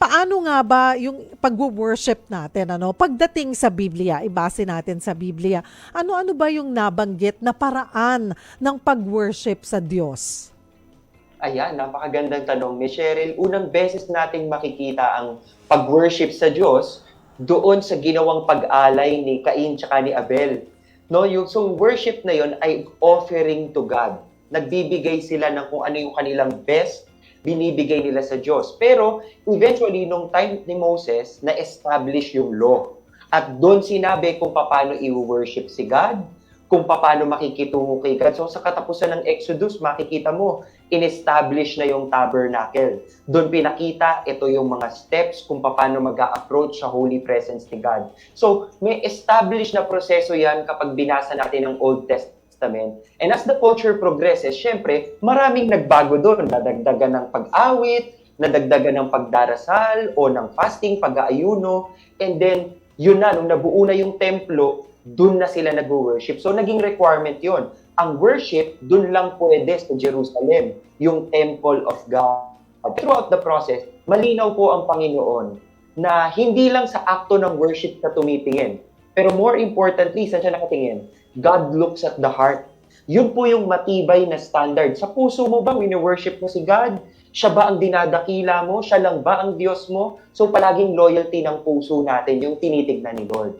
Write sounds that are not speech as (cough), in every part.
Paano nga ba yung pag-worship natin ano? Pagdating sa Biblia, ibase natin sa Biblia. Ano-ano ba yung nabanggit na paraan ng pag-worship sa Diyos? Ayan, napakagandang tanong ni Cheryl. Unang beses nating makikita ang pag-worship sa Diyos doon sa ginawang pag-alay ni Cain tsaka ni Abel. No, yung so worship na yon ay offering to God. Nagbibigay sila ng kung ano yung kanilang best, binibigay nila sa Diyos. Pero eventually nung time ni Moses, na-establish yung law. At doon sinabi kung paano i-worship si God, kung paano makikitungo kay God. So sa katapusan ng Exodus, makikita mo, in-establish na yung tabernacle. Doon pinakita, ito yung mga steps kung paano mag approach sa holy presence ni God. So may established na proseso yan kapag binasa natin ang Old Testament. And as the culture progresses, syempre, maraming nagbago doon. Nadagdagan ng pag-awit, nadagdagan ng pagdarasal o ng fasting, pag-aayuno. And then, yun na, nung nabuo na yung templo, dun na sila nag-worship. So, naging requirement yon. Ang worship, dun lang pwede sa Jerusalem, yung temple of God. Throughout the process, malinaw po ang Panginoon na hindi lang sa akto ng worship ka tumitingin. Pero more importantly, saan siya nakatingin? God looks at the heart. Yun po yung matibay na standard. Sa puso mo ba, wini-worship mo si God? Siya ba ang dinadakila mo? Siya lang ba ang Diyos mo? So palaging loyalty ng puso natin yung tinitignan ni Lord.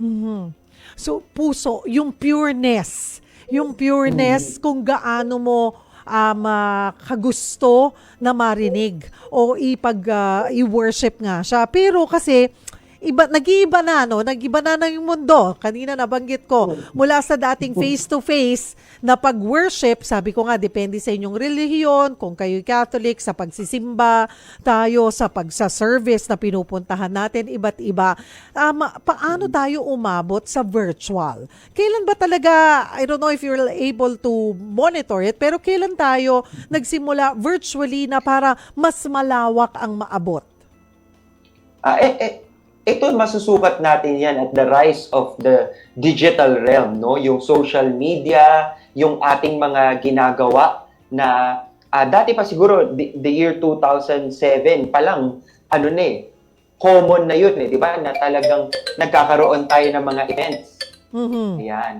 Mhm. So, puso, yung pureness. Yung pureness kung gaano mo um, ah, kagusto na marinig o ipag ah, i-worship nga siya. Pero kasi iba nag-iiba na no, nag-iba na yung mundo. Kanina nabanggit ko, mula sa dating face to face na pag-worship, sabi ko nga depende sa inyong relihiyon, kung kayo Catholic sa pagsisimba, tayo sa pagsa-service na pinupuntahan natin iba't iba. Um, paano tayo umabot sa virtual? Kailan ba talaga, I don't know if you're able to monitor it, pero kailan tayo nagsimula virtually na para mas malawak ang maabot? Ah, eh, eh, ito masusukat natin yan at the rise of the digital realm, no? Yung social media, yung ating mga ginagawa na ah, dati pa siguro the, the year 2007 pa lang ano na eh, common na yun eh, di ba? Na talagang nagkakaroon tayo ng mga events. Mhm. Ayan.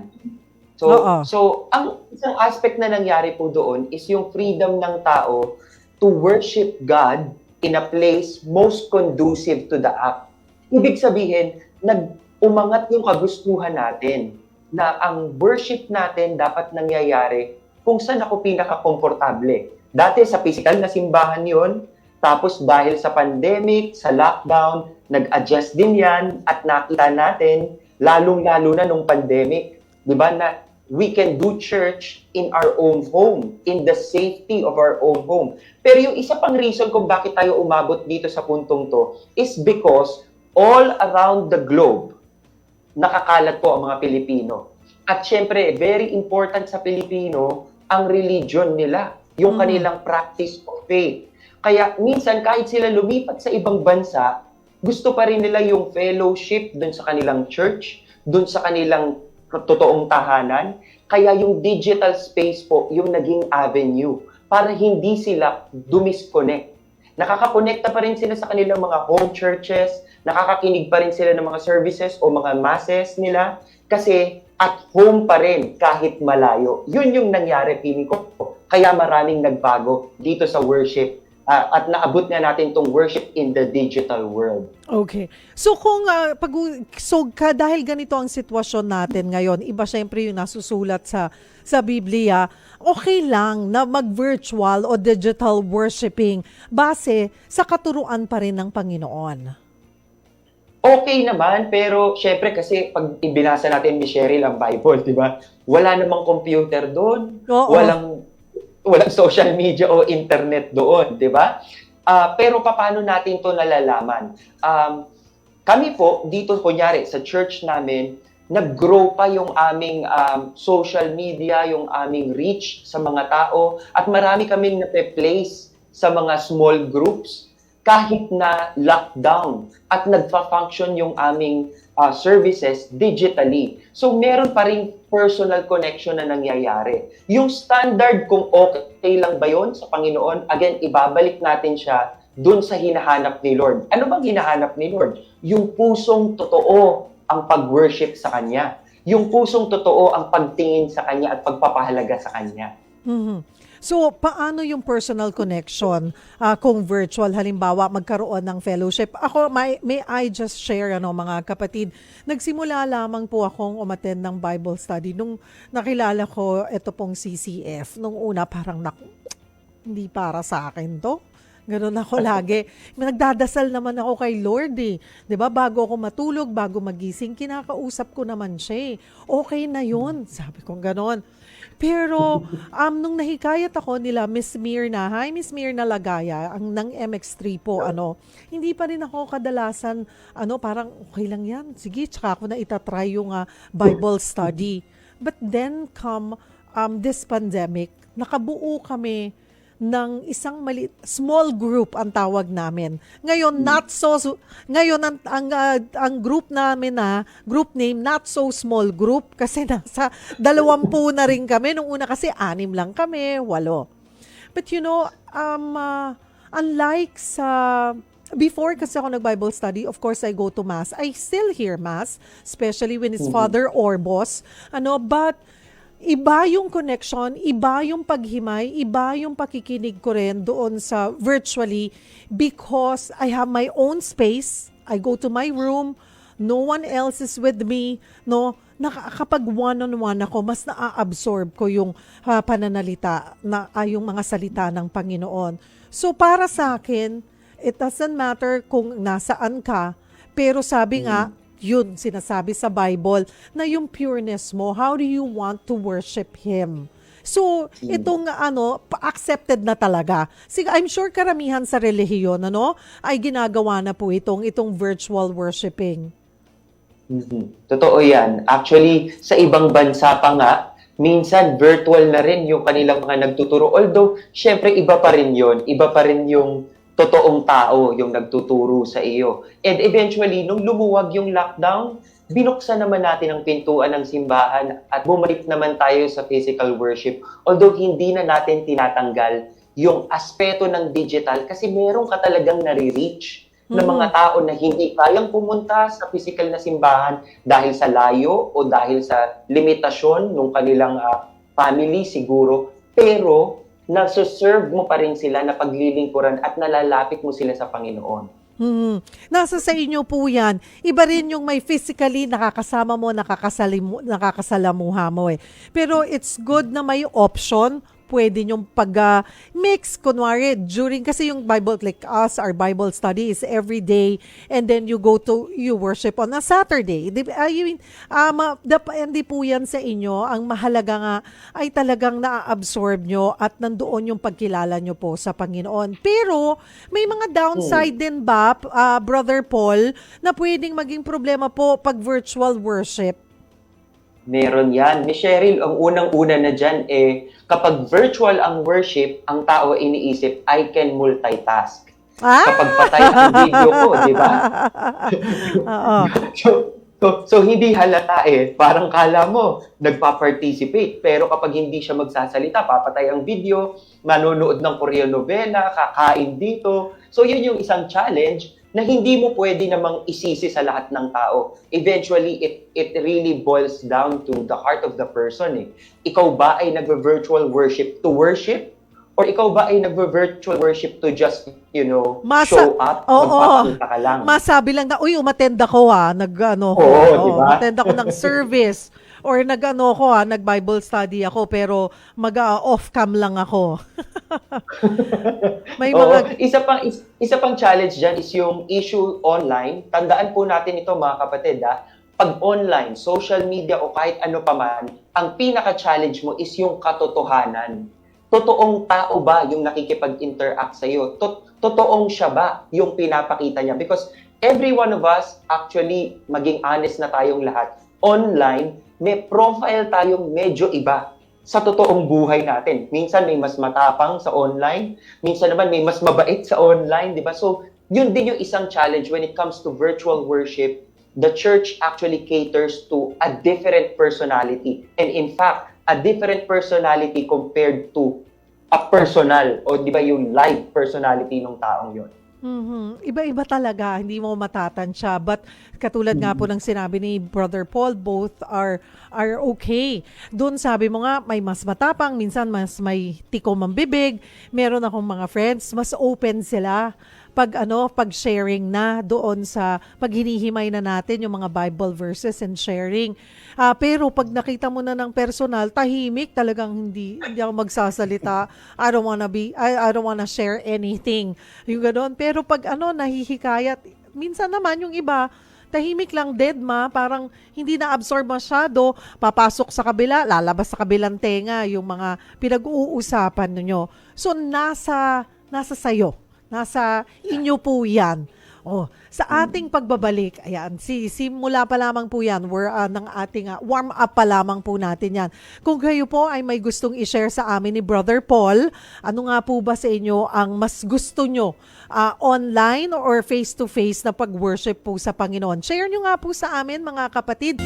So, Oo. so ang isang aspect na nangyari po doon is yung freedom ng tao to worship God in a place most conducive to the act. Ibig sabihin, nag-umangat yung kagustuhan natin na ang worship natin dapat nangyayari kung saan ako pinaka-komportable. Dati sa physical na simbahan yon, tapos dahil sa pandemic, sa lockdown, nag-adjust din yan at nakita natin, lalong-lalo na nung pandemic, di ba, na we can do church in our own home, in the safety of our own home. Pero yung isa pang reason kung bakit tayo umabot dito sa puntong to is because all around the globe, nakakalat po ang mga Pilipino. At syempre, very important sa Pilipino, ang religion nila, yung Mm. kanilang practice of faith. Kaya minsan, kahit sila lumipat sa ibang bansa, gusto pa rin nila yung fellowship dun sa kanilang church, dun sa kanilang totoong tahanan. Kaya yung digital space po, yung naging avenue para hindi sila dumisconnect. Nakakakonekta pa rin sila sa kanilang mga home churches, nakakakinig pa rin sila ng mga services o mga masses nila kasi at home pa rin kahit malayo. Yun yung nangyari, feeling ko. Kaya maraming nagbago dito sa worship ah, at naabot na natin tong worship in the digital world. Okay. So kung ah, pag so ka, dahil ganito ang sitwasyon natin ngayon, iba syempre yung nasusulat sa sa Biblia, okay lang na mag-virtual o digital worshiping base sa katuruan pa rin ng Panginoon. Okay naman, pero syempre kasi pag ibinasa natin ni Cheryl ang Bible, di ba? Wala namang computer doon. Oo. Walang walang (laughs) social media o internet doon, di ba? Ah, pero paano natin to nalalaman? Um, kami po, dito kunyari, sa church namin, nag-grow pa yung aming um, social media, yung aming reach sa mga tao, at marami kaming nape-place sa mga small groups kahit na lockdown at nagfa-function yung aming uh, services digitally. So meron pa rin personal connection na nangyayari. Yung standard kung okay lang ba yon sa Panginoon, again, ibabalik natin siya dun sa hinahanap ni Lord. Ano bang hinahanap ni Lord? Yung pusong totoo ang pag-worship sa Kanya. Yung pusong totoo ang pagtingin sa Kanya at pagpapahalaga sa Kanya. Mhm. So, paano yung personal connection ah, kung virtual? Halimbawa, magkaroon ng fellowship. Ako, may, may I just share, ano, mga kapatid, nagsimula lamang po akong umattend ng Bible study nung nakilala ko ito pong CCF. Nung una, parang, naku, hindi para sa akin to. Ganun ako lagi. Nagdadasal naman ako kay Lord eh. ba Bago ako matulog, bago magising, kinakausap ko naman siya eh. Okay na yun. Sabi ko ganon. Pero um, nung nahikayat ako nila, Miss Mirna, hi Miss Mirna Lagaya, ang ng MX3 po, ano, hindi pa rin ako kadalasan, ano, parang okay lang yan. Sige, tsaka ako na itatry yung ah, Bible study. But then come um, this pandemic, nakabuo kami ng isang mali small group ang tawag namin. Ngayon not so so- ngayon ang ang, ah, ang group namin na group name not so small group (laughs) kasi nasa dalawampu na rin kami nung una kasi anim lang kami, walo. But you know, um ah, unlike sa before kasi ako nag-Bible study, of course I go to mass. I still hear mass, especially when it's father or boss. Ano, but iba yung connection, iba yung paghimay, iba yung pakikinig ko rin doon sa virtually because I have my own space. I go to my room, no one else is with me, no? Naka, kapag one-on-one ako, mas naa-absorb ko yung ah, pananalita, na, ah, yung mga salita ng Panginoon. So para sa akin, it doesn't matter kung nasaan ka, pero sabi nga, yun sinasabi sa Bible na yung pureness mo, how do you want to worship Him? So, itong ano, accepted na talaga. Sige, I'm sure karamihan sa relihiyon, ano, ay ginagawa na po itong, itong virtual worshiping. Mhm. Totoo yan. Actually, sa ibang bansa pa nga, minsan virtual na rin yung kanilang mga nagtuturo. Although, syempre iba pa rin yon Iba pa rin yung totoong tao yung nagtuturo sa iyo. And eventually, nung lumuwag yung lockdown, binuksan naman natin ang pintuan ng simbahan at bumalik naman tayo sa physical worship. Although hindi na natin tinatanggal yung aspeto ng digital kasi meron ka talagang nare-reach ng mga tao na hindi kayang pumunta sa physical na simbahan dahil sa layo o dahil sa limitasyon ng kanilang ah, family siguro. Pero nasa-serve mo pa rin sila na paglilingkuran at nalalapit mo sila sa Panginoon. Hmm. Nasa sa inyo po yan. Iba rin yung may physically nakakasama mo, nakakasalimu, nakakasalamuha mo eh. Pero it's good na may option pwede nyong pag-mix, kunwari, during, kasi yung Bible, like us, our Bible study is every day, and then you go to, you worship on a Saturday. Di? I mean, um, uh, depende po yan sa inyo. Ang mahalaga nga ay talagang na-absorb nyo at nandoon yung pagkilala nyo po sa Panginoon. Pero, may mga downside din ba, uh, Brother Paul, na pwedeng maging problema po pag virtual worship? Meron yan. Miss Cheryl, ang unang-una na dyan, eh, kapag virtual ang worship, ang tao iniisip, I can multitask. Ah! Kapag patay ang video ko, (laughs) di ba? Oo. so, so, so, hindi halata eh. Parang kala mo, nagpa-participate. Pero kapag hindi siya magsasalita, papatay ang video, manonood ng Korean novela, kakain dito. So, yun yung isang challenge na hindi mo pwede namang isisi sa lahat ng tao. Eventually, it, it really boils down to the heart of the person eh. Ikaw ba ay nagve-virtual worship to worship? Or ikaw ba ay nagve-virtual worship to just, you know, Masa- show up, Oo. magpapakita ka lang? Masabi lang na, uy, umatend ako ha, nag ano, ko, Oo, oo, di ba? umatend ako ng service. Or nag ano ko ha, nag Bible study ako, pero mag ah, off cam lang ako. (laughs) May Oo, mga, isa pang is- isa pang challenge diyan is yung issue online. Tandaan po natin ito mga kapatid ha. Pag online, social media o kahit ano pa man, ang pinaka-challenge mo is yung katotohanan. Totoong tao ba yung nakikipag-interact sa iyo? Totoong siya ba yung pinapakita niya? Because every one of us, actually, maging honest na tayong lahat, online, may profile tayong medyo iba sa totoong buhay natin. Minsan may mas matapang sa online, minsan naman may mas mabait sa online, di ba? So, yun din yung isang challenge when it comes to virtual worship. The church actually caters to a different personality. And in fact, a different personality compared to a personal o di ba yung live personality ng taong yun. Mhm. Iba-iba talaga, hindi mo matatansya. But katulad nga po ng sinabi ni Brother Paul, both are are okay. Doon sabi mo nga, may mas matapang, minsan mas may tikom ang bibig. Meron akong mga friends, mas open sila pag ano, pag sharing na doon sa pag hinihimay na natin yung mga Bible verses and sharing. Ah, pero pag nakita mo na ng personal, tahimik talagang hindi hindi ako magsasalita. I don't wanna be I, I don't wanna share anything. Yung ganoon. Pero pag ano nahihikayat, minsan naman yung iba tahimik lang dead ma, parang hindi na-absorb masyado, papasok sa kabila, lalabas sa kabilang tenga yung mga pinag-uusapan ninyo. So nasa nasa sayo Nasa inyo po yan. Oh, sa ating pagbabalik, ayan, si simula pa lamang po yan, we're uh, ng ating uh, warm up pa lamang po natin yan. Kung kayo po ay may gustong i-share sa amin ni Brother Paul, ano nga po ba sa inyo ang mas gusto nyo? Uh, online or face-to-face na pag-worship po sa Panginoon? Share nyo nga po sa amin mga kapatid.